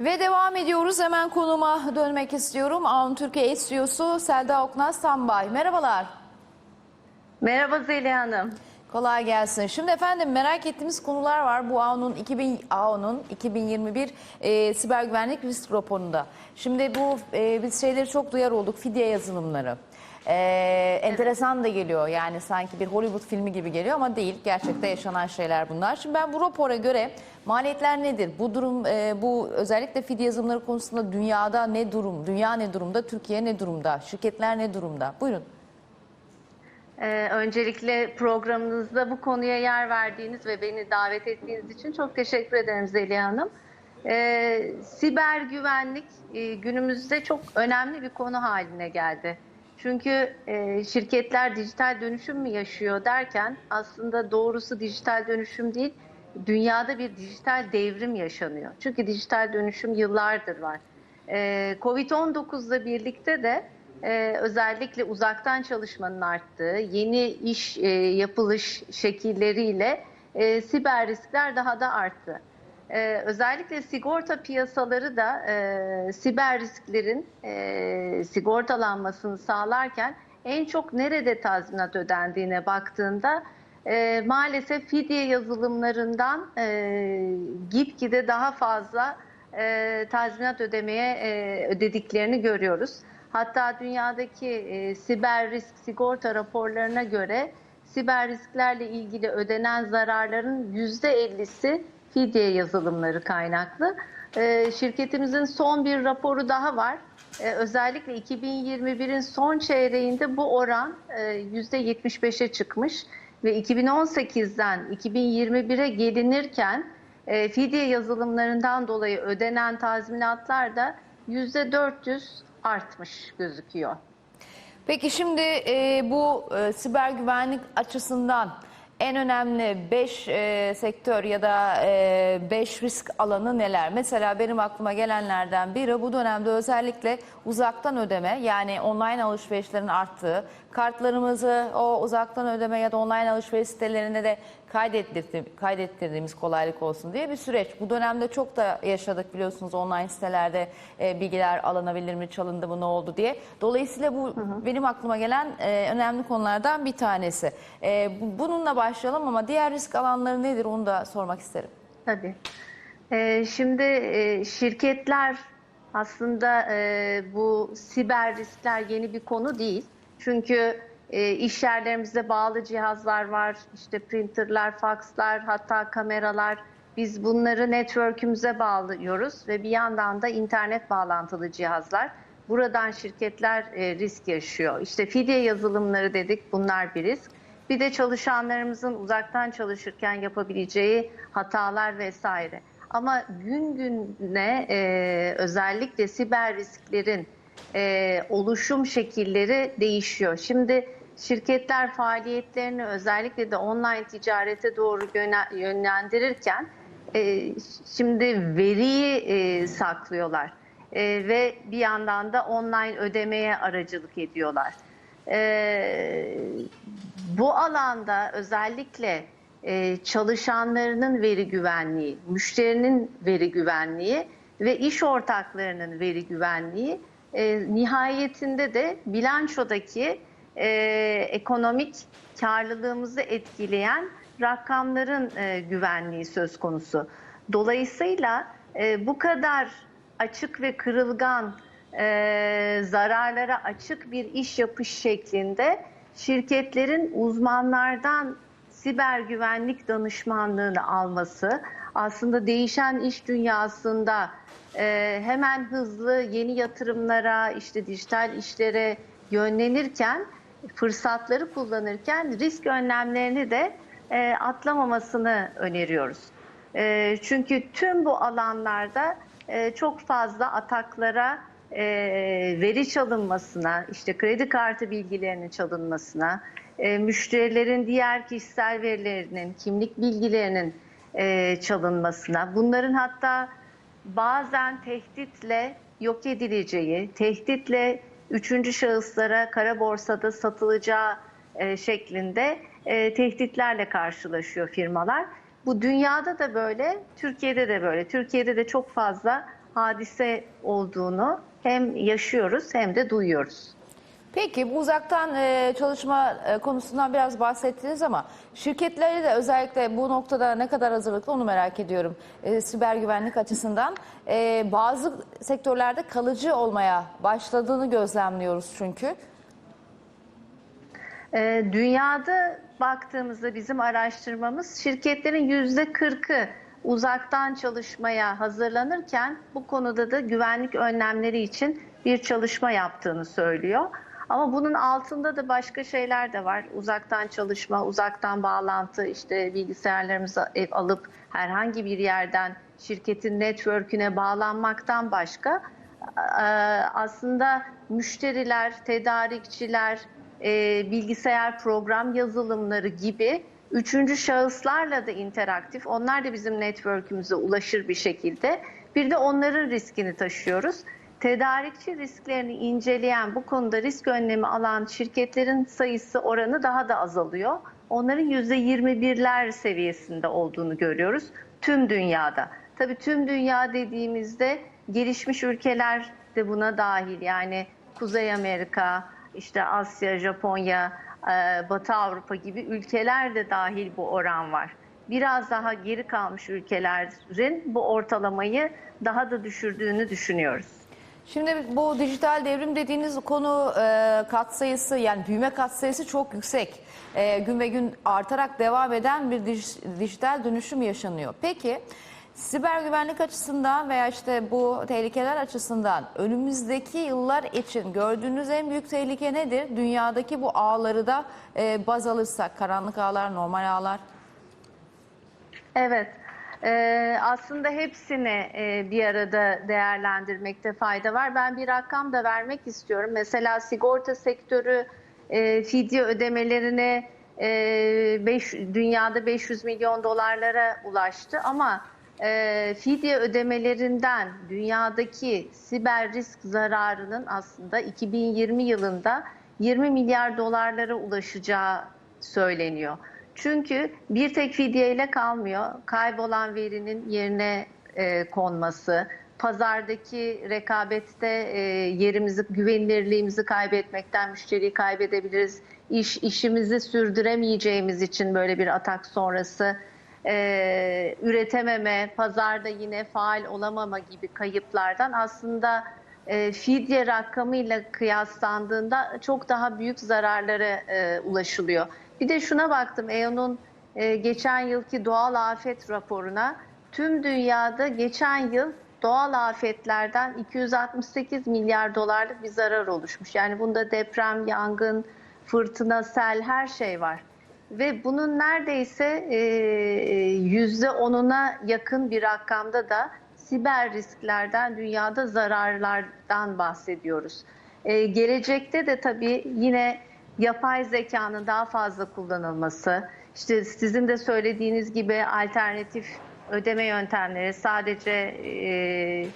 Ve devam ediyoruz. Hemen konuma dönmek istiyorum. Aun Türkiye SEO'su Selda Oknaz Tambay. Merhabalar. Merhaba Zeliha Hanım. Kolay gelsin. Şimdi efendim merak ettiğimiz konular var. Bu AO'nun 2000 AO'nun 2021 e, siber güvenlik risk raporunda. Şimdi bu e, biz şeyleri çok duyar olduk. Fidye yazılımları. E, enteresan da geliyor. Yani sanki bir Hollywood filmi gibi geliyor ama değil. Gerçekte yaşanan şeyler bunlar. Şimdi ben bu rapora göre maliyetler nedir? Bu durum e, bu özellikle fidye yazılımları konusunda dünyada ne durum? Dünya ne durumda? Türkiye ne durumda? Şirketler ne durumda? Buyurun. Ee, öncelikle programınızda bu konuya yer verdiğiniz ve beni davet ettiğiniz için çok teşekkür ederim Zeliha Hanım. Ee, siber güvenlik e, günümüzde çok önemli bir konu haline geldi. Çünkü e, şirketler dijital dönüşüm mü yaşıyor derken aslında doğrusu dijital dönüşüm değil, dünyada bir dijital devrim yaşanıyor. Çünkü dijital dönüşüm yıllardır var. Ee, Covid-19'la birlikte de e, özellikle uzaktan çalışmanın arttığı, yeni iş e, yapılış şekilleriyle e, siber riskler daha da arttı. E, özellikle sigorta piyasaları da e, siber risklerin e, sigortalanmasını sağlarken en çok nerede tazminat ödendiğine baktığında e, maalesef fidye yazılımlarından e, gitgide daha fazla e, tazminat ödemeye e, ödediklerini görüyoruz. Hatta dünyadaki e, siber risk sigorta raporlarına göre siber risklerle ilgili ödenen zararların %50'si fidye yazılımları kaynaklı. E, şirketimizin son bir raporu daha var. E, özellikle 2021'in son çeyreğinde bu oran e, %75'e çıkmış ve 2018'den 2021'e gelinirken e, fidye yazılımlarından dolayı ödenen tazminatlar da %400 artmış gözüküyor. Peki şimdi e, bu e, siber güvenlik açısından en önemli 5 sektör ya da 5 risk alanı neler? Mesela benim aklıma gelenlerden biri bu dönemde özellikle uzaktan ödeme yani online alışverişlerin arttığı, kartlarımızı o uzaktan ödeme ya da online alışveriş sitelerine de kaydettirdi, kaydettirdiğimiz kolaylık olsun diye bir süreç. Bu dönemde çok da yaşadık biliyorsunuz online sitelerde e, bilgiler alınabilir mi, çalındı mı, ne oldu diye. Dolayısıyla bu benim aklıma gelen e, önemli konulardan bir tanesi. E, bu- bununla başlayalım ama diğer risk alanları nedir onu da sormak isterim. Tabii. Ee, şimdi e, şirketler aslında e, bu siber riskler yeni bir konu değil. Çünkü e, iş yerlerimizde bağlı cihazlar var, işte printerlar, fakslar, hatta kameralar. Biz bunları network'ümüze bağlıyoruz ve bir yandan da internet bağlantılı cihazlar. Buradan şirketler e, risk yaşıyor. İşte fidye yazılımları dedik, bunlar bir risk. Bir de çalışanlarımızın uzaktan çalışırken yapabileceği hatalar vesaire. Ama gün güne e, özellikle siber risklerin e, oluşum şekilleri değişiyor. Şimdi şirketler faaliyetlerini özellikle de online ticarete doğru yönlendirirken e, şimdi veriyi e, saklıyorlar E, ve bir yandan da online ödemeye aracılık ediyorlar. E, bu alanda özellikle e, çalışanlarının veri güvenliği, müşterinin veri güvenliği ve iş ortaklarının veri güvenliği e, nihayetinde de bilançodaki e, ekonomik karlılığımızı etkileyen rakamların e, güvenliği söz konusu. Dolayısıyla e, bu kadar açık ve kırılgan e, zararlara açık bir iş yapış şeklinde şirketlerin uzmanlardan siber güvenlik danışmanlığını alması aslında değişen iş dünyasında e, hemen hızlı yeni yatırımlara, işte dijital işlere yönlenirken, fırsatları kullanırken risk önlemlerini de e, atlamamasını öneriyoruz. E, çünkü tüm bu alanlarda e, çok fazla ataklara, e, veri çalınmasına, işte kredi kartı bilgilerinin çalınmasına, e, müşterilerin diğer kişisel verilerinin, kimlik bilgilerinin e, çalınmasına, bunların hatta bazen tehditle yok edileceği, tehditle üçüncü şahıslara kara borsada satılacağı e, şeklinde e, tehditlerle karşılaşıyor firmalar. Bu dünyada da böyle, Türkiye'de de böyle. Türkiye'de de çok fazla hadise olduğunu hem yaşıyoruz hem de duyuyoruz. Peki bu uzaktan e, çalışma e, konusundan biraz bahsettiniz ama şirketleri de özellikle bu noktada ne kadar hazırlıklı onu merak ediyorum. E, siber güvenlik açısından E, bazı sektörlerde kalıcı olmaya başladığını gözlemliyoruz çünkü. Ee, dünyada baktığımızda bizim araştırmamız şirketlerin yüzde 40'ı uzaktan çalışmaya hazırlanırken bu konuda da güvenlik önlemleri için bir çalışma yaptığını söylüyor. Ama bunun altında da başka şeyler de var. Uzaktan çalışma, uzaktan bağlantı, işte bilgisayarlarımızı alıp herhangi bir yerden şirketin network'üne bağlanmaktan başka e, aslında müşteriler, tedarikçiler, e, bilgisayar program yazılımları gibi üçüncü şahıslarla da interaktif. Onlar da bizim network'ümüze ulaşır bir şekilde. Bir de onların riskini taşıyoruz. Tedarikçi risklerini inceleyen, bu konuda risk önlemi alan şirketlerin sayısı oranı daha da azalıyor. Onların %21'ler seviyesinde olduğunu görüyoruz tüm dünyada. Tabii tüm dünya dediğimizde gelişmiş ülkeler de buna dahil. Yani Kuzey Amerika, işte Asya, Japonya, e, Batı Avrupa gibi ülkeler de dahil bu oran var. Biraz daha geri kalmış ülkelerin bu ortalamayı daha da düşürdüğünü düşünüyoruz. Şimdi bu dijital devrim dediğiniz konu e, katsayısı yani büyüme katsayısı çok yüksek. E, gün ve gün artarak devam eden bir dij- dijital dönüşüm yaşanıyor. Peki siber güvenlik açısından veya işte bu tehlikeler açısından önümüzdeki yıllar için gördüğünüz en büyük tehlike nedir? Dünyadaki bu ağları da e, baz alırsak karanlık ağlar, normal ağlar. Evet. Ee, aslında hepsini e, bir arada değerlendirmekte fayda var. Ben bir rakam da vermek istiyorum. Mesela sigorta sektörü e, fidye ödemelerine e, beş, dünyada 500 milyon dolarlara ulaştı ama e, fidye ödemelerinden dünyadaki siber risk zararının aslında 2020 yılında 20 milyar dolarlara ulaşacağı söyleniyor. Çünkü bir tek fidyeyle kalmıyor. Kaybolan verinin yerine e, konması, pazardaki rekabette e, yerimizi, güvenilirliğimizi kaybetmekten müşteriyi kaybedebiliriz. İş, işimizi sürdüremeyeceğimiz için böyle bir atak sonrası e, üretememe, pazarda yine faal olamama gibi kayıplardan aslında e, fidye rakamıyla kıyaslandığında çok daha büyük zararlara e, ulaşılıyor. Bir de şuna baktım EON'un e, geçen yılki doğal afet raporuna tüm dünyada geçen yıl doğal afetlerden 268 milyar dolarlık bir zarar oluşmuş. Yani bunda deprem, yangın, fırtına, sel her şey var. Ve bunun neredeyse e, yüzde onuna yakın bir rakamda da siber risklerden, dünyada zararlardan bahsediyoruz. E, gelecekte de tabii yine yapay zekanın daha fazla kullanılması, işte sizin de söylediğiniz gibi alternatif ödeme yöntemleri sadece e,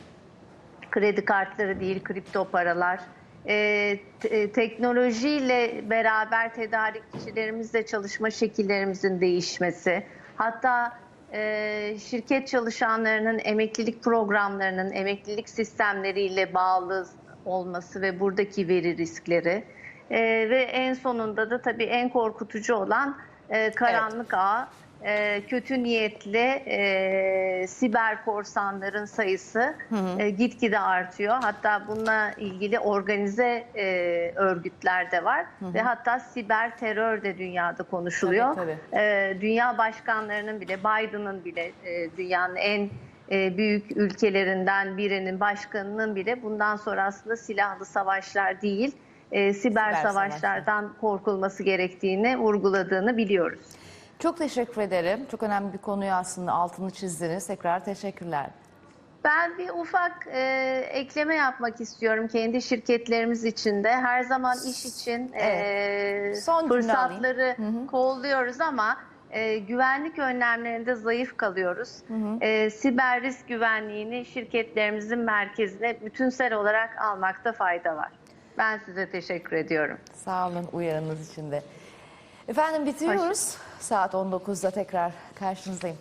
kredi kartları değil, kripto paralar, e, te- teknolojiyle beraber tedarikçilerimizle çalışma şekillerimizin değişmesi, hatta e, şirket çalışanlarının emeklilik programlarının emeklilik sistemleriyle bağlı olması ve buradaki veri riskleri e, ve en sonunda da tabii en korkutucu olan e, karanlık ağ, e, kötü niyetli e, siber korsanların sayısı e, gitgide artıyor. Hatta bununla ilgili organize e, örgütler de var. Ve hatta siber terör de dünyada konuşuluyor. Tabii, E, dünya başkanlarının bile Biden'ın bile e, dünyanın en e, büyük ülkelerinden birinin başkanının bile bundan sonra aslında silahlı savaşlar değil e, siber, Siber savaşlardan korkulması gerektiğini vurguladığını biliyoruz. Çok teşekkür ederim. Çok önemli bir konuyu aslında altını çizdiniz. Tekrar teşekkürler. Ben bir ufak e, ekleme yapmak istiyorum kendi şirketlerimiz için de. Her zaman iş için e, Evet. Son cümle fırsatları kolluyoruz ama e, güvenlik önlemlerinde zayıf kalıyoruz. E, siber risk güvenliğini şirketlerimizin merkezine bütünsel olarak almakta fayda var. Ben size teşekkür ediyorum. Sağ olun uyarınız için de. Efendim bitiriyoruz. Saat 19'da tekrar karşınızdayım.